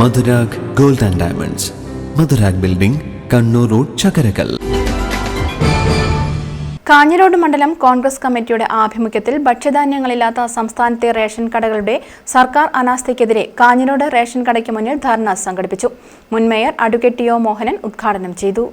Madhurag gold and diamonds. Madhurag building Kannur road Chakarakal. Kanhirode മണ്ഡലം കോൺഗ്രസ് കമ്മിറ്റിയുടെ ആഭിമുഖ്യത്തിൽ ഭക്ഷ്യധാന്യങ്ങളില്ലാത്ത സംസ്ഥാനത്തെ റേഷൻ കടകളുടെ സർക്കാർ അനാസ്ഥയ്ക്കെതിരെ കാഞ്ഞിരോട് റേഷൻ കടയ്ക്ക് മുന്നിൽ ധർണ സംഘടിപ്പിച്ചു. മുൻ മേയർ അഡ്വക്കേറ്റ് ടി മോഹനൻ ഉദ്ഘാടനം ചെയ്തു.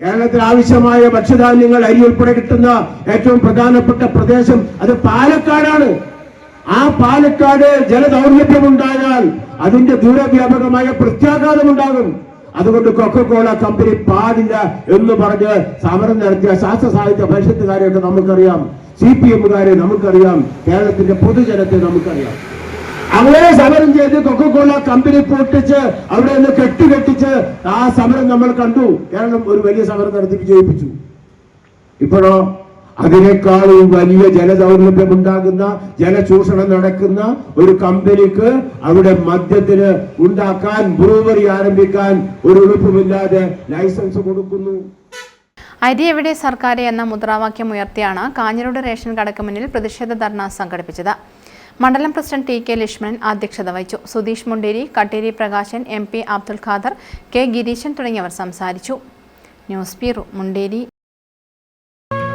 കേരളത്തിൽ ആവശ്യമായ ഭക്ഷ്യധാന്യങ്ങൾ അരി ഉൾപ്പെടെ കിട്ടുന്ന ഏറ്റവും പ്രധാനപ്പെട്ട പ്രദേശം അത് പാലക്കാടാണ്. ആ പാലക്കാട് ജലദൗർലഭ്യമുണ്ടായാൽ അതിന്റെ ദൂരവ്യാപകമായ പ്രത്യാഘാതം ഉണ്ടാകും അതുകൊണ്ട് കൊക്കക്കോള കമ്പനി പാടില്ല എന്ന് പറഞ്ഞ് സമരം നടത്തിയ ശാസ്ത്ര സാഹിത്യ പരിഷത്തുകാരെയൊക്കെ നമുക്കറിയാം. സി പി എമ്മുകാരെ നമുക്കറിയാം. കേരളത്തിന്റെ പൊതുജനത്തെ നമുക്കറിയാം. അങ്ങനെ സമരം ചെയ്ത് കൊക്കക്കോള കമ്പനി പൊട്ടിച്ച് അവിടെ നിന്ന് കെട്ടുകെട്ടിച്ച് ആ സമരം നമ്മൾ കണ്ടു. കേരളം ഒരു വലിയ സമരം നടത്തി വിജയിപ്പിച്ചു. ഇപ്പോഴോ? അതിനേക്കാളും വലിയ ജലദൗർലഭ്യം ഉണ്ടാകുന്ന ജലചൂഷണം നടക്കുന്ന ഒരു കമ്പനിക്ക് അവിടെ മദ്യത്തിന് ഉണ്ടാക്കാൻ ബ്രൂവറി ആരംഭിക്കാൻ ഒരു എളുപ്പമില്ലാതെ ലൈസൻസ് കൊടുക്കുന്നു. അരി എവിടെ സർക്കാർ എന്ന മുദ്രാവാക്യം ഉയർത്തിയാണ് കാഞ്ഞിരോട് റേഷൻ കടക്ക് മുന്നിൽ പ്രതിഷേധ ധർണ സംഘടിപ്പിച്ചത്. മണ്ഡലം പ്രസിഡന്റ് ടി കെ ലക്ഷ്മണൻ അധ്യക്ഷത വഹിച്ചു. Sudheesh Munderi Katteri Prakashan M P Abdul Khader K Gireeshan തുടങ്ങിയവർ സംസാരിച്ചു. News bureau Munderi.